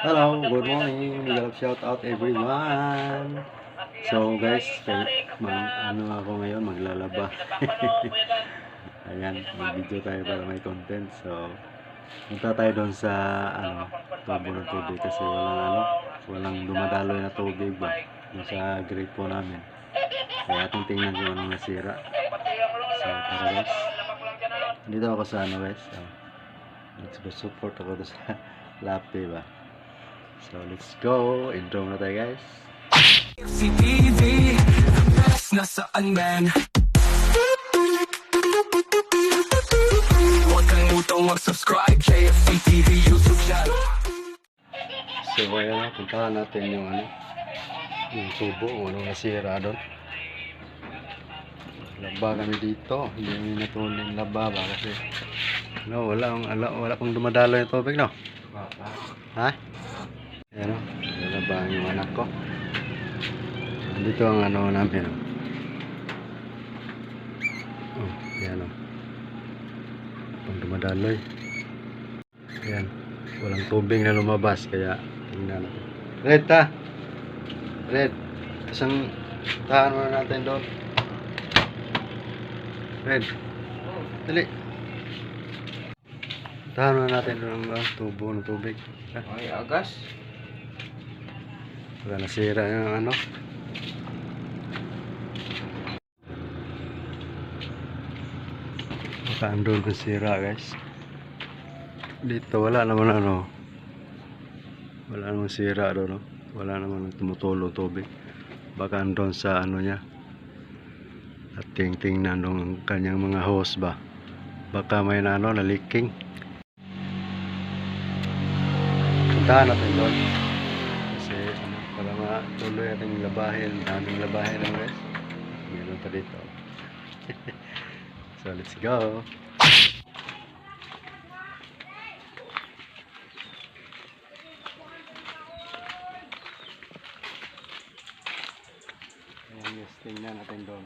Hello, good morning. Galap shout out everyone. So guys, kay, mag, ano ako ngayon, maglalaba. Ayan, mag-video tayo para may content. So, punta tayo doon sa ano, tubo ng tubig kasi walang ano, walang dumadaloy na tubig ba yung sa grate po namin. Kaya ating tingnan kung anong nasira. So, tara guys. Dito ako sa ano guys. So, let's go support ako doon sa lapi ba. So, let's go. Intro na tayo guys. Best nasaan man Huwag kang utong mag-subscribe JFC TV YouTube channel So, ayan na. Puntahan natin yung ano, yung tubo, anong nasira doon. Laba kami dito. Hindi kami natuloy laba ba kasi no, wala, wala, wala pang dumadalo yung tubig, no? Ha? Ayan o. Lalaba yung anak ko. Dito ang ano namin. Oh, oh ayan o. Pang dumadaloy. Ayan. Walang tubig na lumabas kaya tingnan natin. Red ta. Red. Isang tahan muna natin doon. Red. Dali. Tahan muna natin doon ang ah, tubo ng tubig. Ay, agas. Wala nasira yung ano. Baka andun kung sira guys. Dito wala naman ano. Wala naman sira doon. No? Wala naman tumutulo tubig. Baka andun sa ano niya. At tingnan nung kanyang mga hose ba. Baka may na ano na leaking. Puntahan natin doon. Kasi ano, para matuloy ating labahin, daming labahin ng guys. Meron pa dito. so let's go. Ayan guys, tingnan natin doon.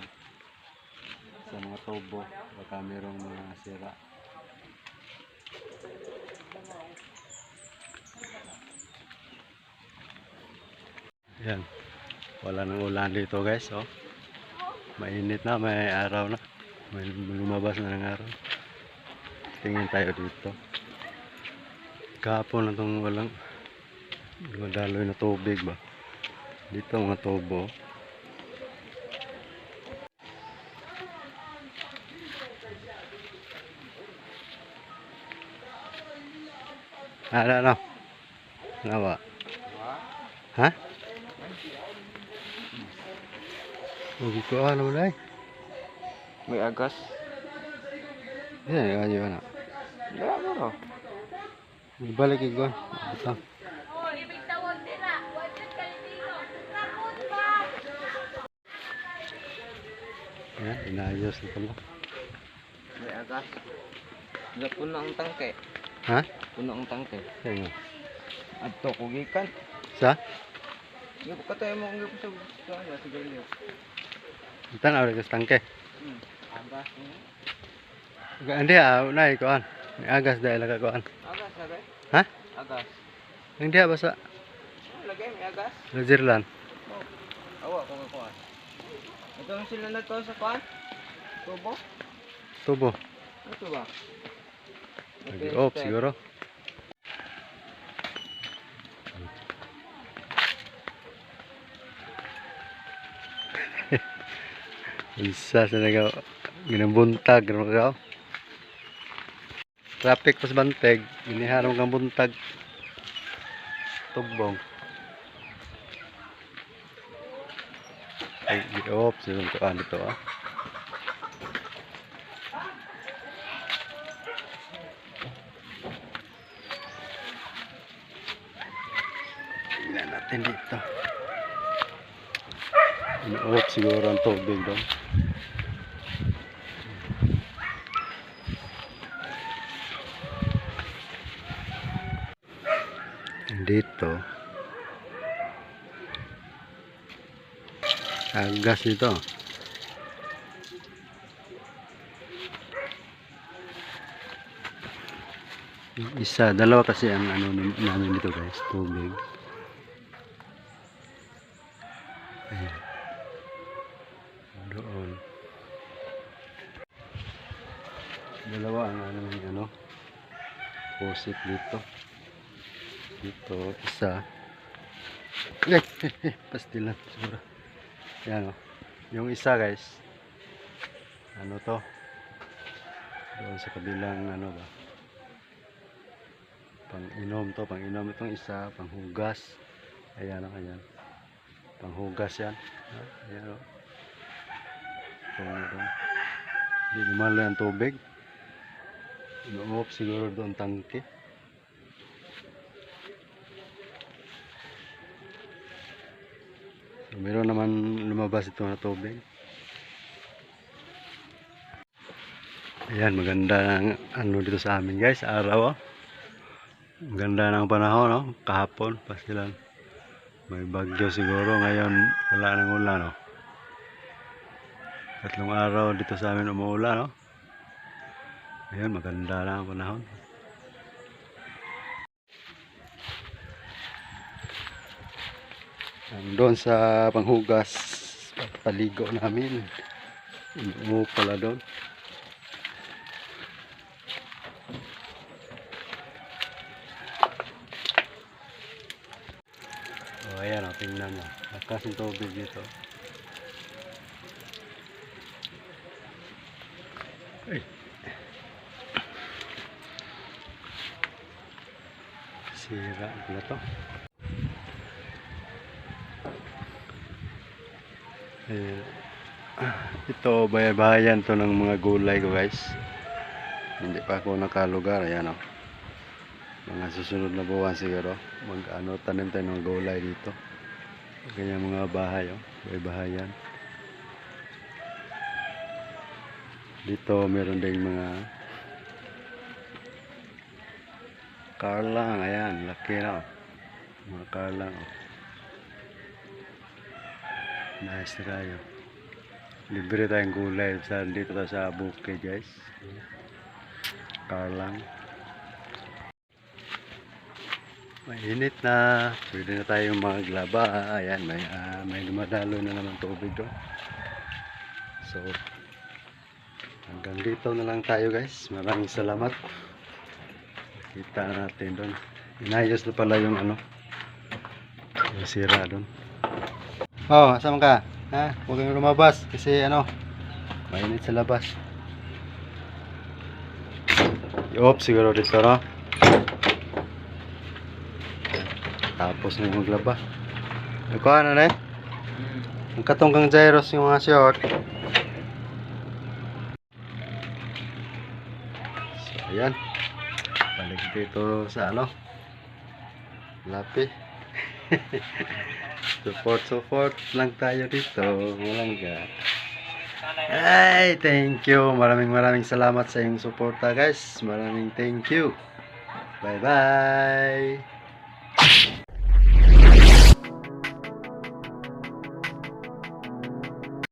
Sa mga tubo, baka merong mga sira. Yan. Wala nang ulan dito guys, oh. Mainit na, may araw na. May lumabas na ng araw. Tingin tayo dito. Kahapon na itong walang dumadaloy na tubig ba. Dito mga tubo. Ano, ano? Ano ba? Ha? Huwag ko ano na eh. May agas. Yan, yan, yan. Wala mo ro. Ibalik ko. Ito. Yan, inayos na pala. May agas. Wala puno ang tangke. Ha? Puno ang tangke. Yan. Adto ko gikan. Sa? Yung katayo mo ang gikan sa ano sa galyo. Ito na ulit tangke. Hmm. Ga- Hindi ah, unay kuan. Agas dahil ka kuan. Agas lagay. Ha? Agas. Hindi ah, basta Ah, Lagay may agas. Lazirlan. Oh. Awa ko ka kuan. Ito ang sila na to sa kuan. Tubo. Tubo. Ito ba? Nag-off siguro. Isa sa naga ginambuntag ano ka? Traffic pas banteg, iniharong kang buntag. Tugbong. Ay, gi-off sa to ano to ah. Tingnan natin dito. In-off siguro ang tubig doon. Dito. Agas nito. Yung isa, dalawa kasi ang ano nam- namin dito guys, tubig. Ayan. Doon. Dalawa ang ano yung ano, faucet dito. Dito, isa. Ay, pastilan, siguro. Yan o. Yung isa guys, ano to? Doon sa kabilang ano ba? Pang inom to, pang inom itong isa, pang hugas. Ayan o, ayan. Pang hugas yan. Ayan o. Na doon. Hindi naman lang ang tubig. Inuup siguro doon tangke. So, meron naman lumabas ito na tubig. Ayan, maganda ng ano dito sa amin guys, araw oh. Maganda ng panahon no, kahapon pa sila. May bagyo siguro, ngayon wala nang ulan no. Tatlong araw dito sa amin umuulan no. Ayan, maganda na ang panahon. Doon sa panghugas, paligo namin. Umuo pala doon. O, ayan o, tingnan nyo. Lakas yung tubig dito. Ay. Sira pala to. Eh, ito, bayan-bayan to ng mga gulay ko guys. Hindi pa ako nakalugar. Ayan o. Mga susunod na buwan siguro. Mag ano, tanim tayo ng gulay dito. Ganyan mga bahay o. Bahay-bahayan. Dito meron ding mga karlang. Ayan, laki na o. Mga karlang o. Nice tayo. Libre tayong gulay sa dito tayo sa bukid guys. Karlang. Mainit na. Pwede na tayong maglaba. Ayan, may, ah, may dumadalo na naman tubig doon. So, hanggang dito na lang tayo guys. Maraming salamat. Kita natin doon. Inayos na pala yung ano. Yung sira doon. Oh, asam ka? Ha? Huwag kang lumabas kasi ano, mainit sa labas. I-off siguro dito, no? Tapos na yung maglaba. Ikaw ano na eh? Ang katong kang gyros yung mga short. So, ayan. Balik dito sa ano? Lapi. support, support lang tayo dito. Walang ga. Ay, thank you. Maraming maraming salamat sa iyong suporta guys. Maraming thank you. Bye-bye.